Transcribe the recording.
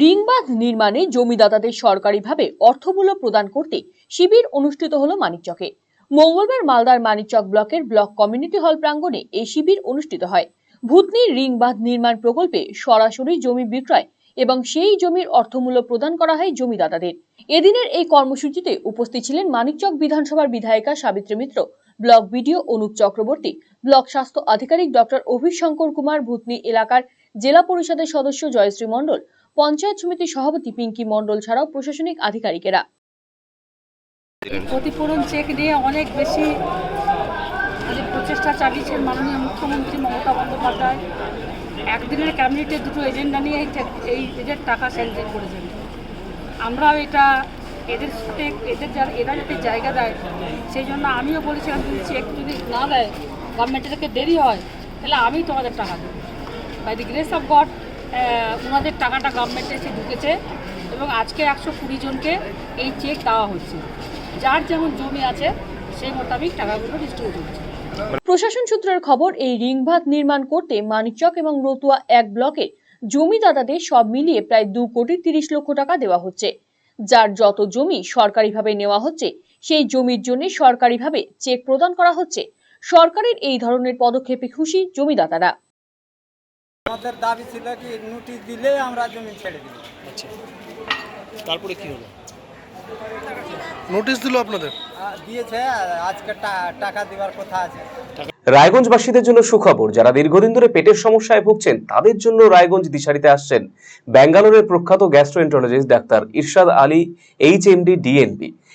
রিংবাঁধ নির্মাণে জমিদাতাদের সরকারিভাবে অর্থমূল্য প্রদান করতে শিবির অনুষ্ঠিত হলো মানিকচকে। মঙ্গলবার মালদার মানিকচক ব্লকের ব্লক কমিউনিটি হল প্রাঙ্গণে এই শিবির অনুষ্ঠিত হয়। ভূতনির রিং বাঁধ নির্মাণ প্রকল্পে সরাসরি জমি বিক্রয় এবং সেই জমির অর্থমূল্য প্রদান করা হয় জমিদাতাদের। এদিনের এই কর্মসূচিতে উপস্থিত ছিলেন মানিকচক বিধানসভার বিধায়িকা Sabitri Mitra, block BDO Anup Chakraborty, block স্বাস্থ্য আধিকারিক ডক্টর অভিশঙ্কর কুমার, ভূতনি এলাকার জেলা পরিষদের সদস্য জয়শ্রী মণ্ডল পঞ্চায়েত সমিতির সভাপতি পিঙ্কি মণ্ডল ছাড়াও প্রশাসনিক আধিকারিকেরা। ক্ষতিপূরণ চেক নিয়ে অনেক বেশি মানে প্রচেষ্টা চালিয়েছেন মাননীয় মুখ্যমন্ত্রী মমতা বন্দ্যোপাধ্যায়। একদিনের ক্যাবিনেটের দুটো এজেন্ডা নিয়ে এই এদের টাকা স্যাংশন করেছেন। আমরাও এটা এদের সাথে এদের যারা এরা যাতে জায়গা দেয়, সেই জন্য আমিও বলেছিলাম যদি চেক যদি না দেয় গভর্নমেন্টের দেরি হয়, তাহলে আমি তোমাদের টাকা দেবো। By the grace of God ওনাদের টাকাটা গভর্নমেন্টে এসে ঢুকেছে এবং আজকে একশো কুড়ি জনকে এই চেক দেওয়া হচ্ছে। যার যেমন জমি আছে, সেই মোতাবেক টাকাগুলো ডিস্ট্রিবিউট হচ্ছে। প্রশাসন সূত্রের খবর, এই রিংভাত নির্মাণ করতে মানিকচক এবং রতুয়া এক ব্লকে জমিদাতাদের সব মিলিয়ে প্রায় দু কোটি তিরিশ লক্ষ টাকা দেওয়া হচ্ছে। যার যত জমি সরকারিভাবে নেওয়া হচ্ছে, সেই জমির জন্য সরকারিভাবে চেক প্রদান করা হচ্ছে। সরকারের এই ধরনের পদক্ষেপে খুশি জমিদাতারা। আমাদের দাবি ছিল কি নোটিশ দিলে আমরা জমি ছেড়ে দিই আচ্ছা। তারপরে কি হলো? নোটিশ দিল আপনাদের? আহ, দিয়েছে আজকে টা- টাকা দেওয়ার কথা আছে। রায়গঞ্জবাসীদের জন্য সুখবর যারা দীর্ঘদিন ধরে পেটের সমস্যায় ভুগছেন তাদের জন্য রায়গঞ্জ দিশারিতে আসছেন ব্যাঙ্গালোরের প্রখ্যাত গ্যাস্ট্রোএন্টারোলজিস্ট ডাক্তার ইরশাদ আলী এইচ এমডি ডিএনবি